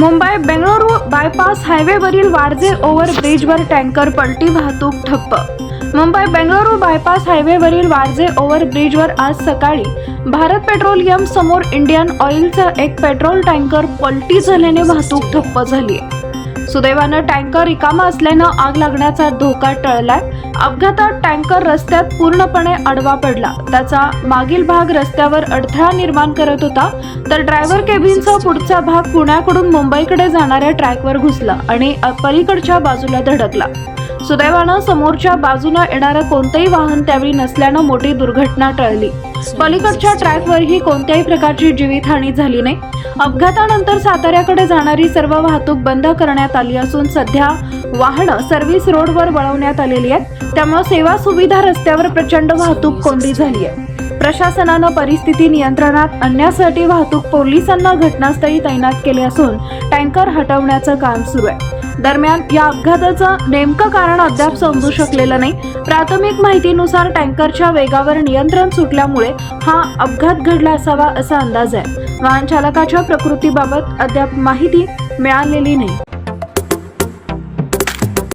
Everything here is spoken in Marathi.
मुंबई बेंगळुरू बायपास हायवेवरील वारजे ओव्हर ब्रिजवर टँकर पलटी वाहतूक ठप्प. मुंबई बेंगळुरू बायपास हायवेवरील वारजे ओव्हर ब्रिजवर आज सकाळी भारत पेट्रोलियम समोर इंडियन ऑइलचा एक पेट्रोल टँकर पलटी झाल्याने वाहतूक ठप्प झाली. सुदैवानं टँकर रिकामा असल्यानं आग लागण्याचा धोका टळलाय. अपघातात टँकर रस्त्यात पूर्णपणे आडवा पडला. त्याचा मागील भाग रस्त्यावर अडथळा निर्माण करत होता. तर ड्रायव्हर केबिनचा पुढचा भाग पुण्याकडून मुंबईकडे जाणाऱ्या ट्रॅकवर घुसला आणि पलीकडच्या बाजूला धडकला. सुदैवानं समोरच्या बाजूनं येणारं कोणतंही वाहन त्यावेळी नसल्यानं मोठी दुर्घटना टळली. पलीकडच्या ट्रॅकवरही कोणत्याही प्रकारची जीवितहानी झाली नाही. अपघातानंतर साताऱ्याकडे जाणारी सर्व वाहतूक बंद करण्यात आली असून सध्या वाहनं सर्व्हिस रोडवर वळवण्यात आलेली आहेत. त्यामुळे सेवा सुविधा रस्त्यावर प्रचंड वाहतूक कोंडी झाली आहे. प्रशासनानं परिस्थिती नियंत्रणात आणण्यासाठी वाहतूक पोलिसांना घटनास्थळी तैनात केले असून टँकर हटवण्याचं काम सुरू आहे. दरम्यान या अपघाताचं नेमकं कारण अद्याप समजू शकलेलं नाही. प्राथमिक माहितीनुसार टँकरच्या वेगावर नियंत्रण सुटल्यामुळे हा अपघात घडला असावा असा अंदाज आहे. वाहन चालकाच्या प्रकृतीबाबत अद्याप माहिती मिळालेली नाही.